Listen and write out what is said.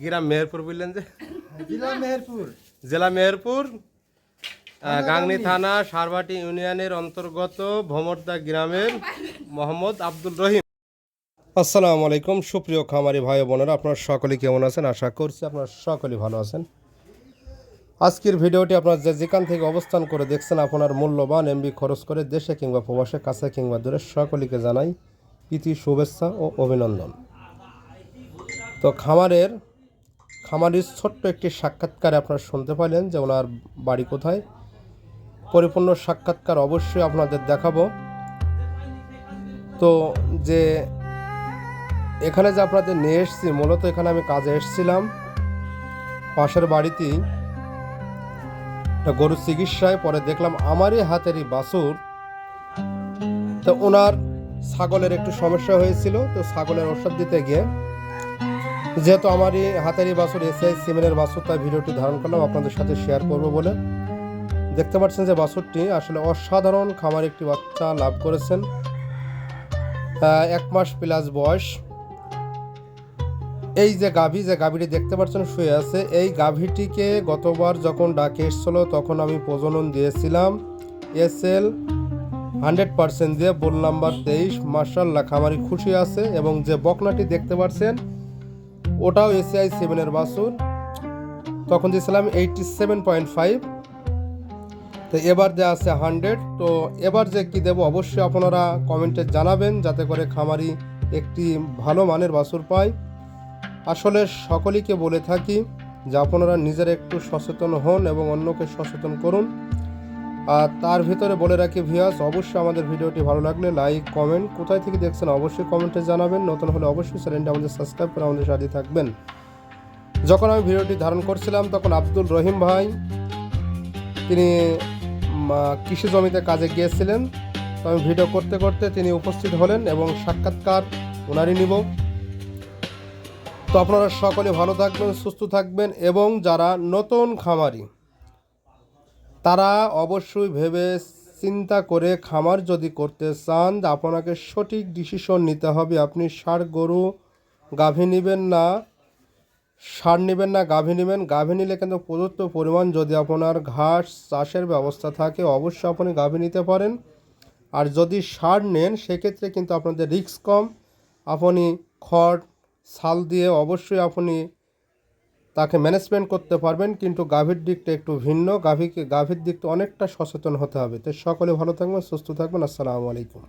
গ্রাম মেহেরপুর বললেন যে? জেলা মেহেরপুর। জেলা মেহেরপুর গাংনী থানা সারবাটি ইউনিয়নের অন্তর্গত ভমরদা গ্রামের মোহাম্মদ আব্দুল রহিম। আসসালামু আলাইকুম সুপ্রিয় খামারি ভাই বোনেরা আপনারা সকলে কেমন আছেন? আশা করছি আপনারা সকলেই ভালো আছেন। আজকের ভিডিওটি আপনার যে যেখান থেকে অবস্থান করে দেখছেন আপনার মূল্যবান এমবি খরচ করে দেশে কিংবা প্রবাসে কাছে কিংবা দূরে সকলকে জানাই প্রীতি শুভেচ্ছা ও অভিনন্দন। তো খামারের খামারির ছোট্ট একটি সাক্ষাৎকারে আপনারা শুনতে পাইলেন যে ওনার বাড়ি কোথায়। পরিপূর্ণ সাক্ষাৎকার অবশ্যই আপনাদের দেখাবো। তো যে এখানে যে আপনাদের নিয়ে এসেছি, মূলত এখানে আমি কাজে এসেছিলাম। পাশের বাড়িতেই গরুর চিকিৎসায়, পরে দেখলাম আমারই হাতেরই বাছুর। তো ওনার ছাগলের একটু সমস্যা হয়েছিল, তো ছাগলের ওষুধ দিতে গিয়ে যেহেতু আমার এই হাতেরই বাছুর এসআই সিমেনের বাছুর তাই ভিডিওটি ধারণ করলাম, আপনাদের সাথে শেয়ার করব বলে। দেখতে পাচ্ছেন যে বাছুরটি আসলে অসাধারণ খামার একটি বাচ্চা লাভ করেছেন। এক মাস প্লাস বয়স। এই যে গাভী, যে গাভীটি দেখতে পাচ্ছেন, শুয়ে আছে। এই গাভীটিকে গতবার যখন ডাকে এসছিল, তখন আমি প্রজনন দিয়েছিলাম। এস এল হান্ড্রেড পার্সেন্ট দিয়ে, বোল নাম্বার তেইশ মার্শাল্লাহ খামারি খুশি আছে। এবং যে বকনাটি দেখতে পাচ্ছেন ওটাও এসিআই সেভেনের বাসুর তখন দিয়েছিলাম এইটটি সেভেন পয়েন্ট ফাইভ তো এবার যে আছে হান্ড্রেড তো এবার যে কি দেবো, অবশ্যই আপনারা কমেন্টে জানাবেন যাতে করে খামারি একটি ভালো মানের বাছুর পায়। আসলে সকলেইকে বলে থাকি যে আপনারা নিজেরা একটু সচেতন হন এবং অন্যকে সচেতন করুন। আর তার ভিতরে বলে রাখি ভিয়াস অবশ্যই আমাদের ভিডিওটি ভালো লাগলে লাইক কমেন্ট কোথায় থেকে দেখছেন অবশ্যই কমেন্টে জানাবেন, নতুন হলে অবশ্যই চ্যানেলটি আমাদের সাবস্ক্রাইব করে আমাদের সাথে থাকবেন। যখন আমি ভিডিওটি ধারণ করছিলাম, তখন আব্দুল রহিম ভাই, তিনি কৃষি জমিতে কাজে গিয়েছিলেন। তো আমি ভিডিও করতে করতে তিনি উপস্থিত হলেন এবং সাক্ষাৎকার ওনারই নিব। তো আপনারা সকলে ভালো থাকবেন, সুস্থ থাকবেন এবং যারা নতুন খামারি তারা অবশ্যই ভেবে চিন্তা করে খামার যদি করতে চান, আপনাকে সঠিক ডিসিশন নিতে হবে। আপনি সার গরু গাভী নেবেন না সার নেবেন না, গাভী নেবেন। গাভী নিলে কিন্তু প্রদত্ত পরিমাণ যদি আপনার ঘাস চাষের ব্যবস্থা থাকে, অবশ্যই আপনি গাভী নিতে পারেন। আর যদি সার নেন, সেক্ষেত্রে কিন্তু আপনাদের রিস্ক কম। আপনি খড়, ছাল দিয়ে অবশ্যই আপনি তাকে ম্যানেজমেন্ট করতে পারবেন, কিন্তু গাভীর দিকটা একটু ভিন্ন। গাভীকে গাভীর দিকটা অনেকটা সচেতন হতে হবে। তো সকলে ভালো থাকবেন, সুস্থ থাকবেন। আসসালামু আলাইকুম।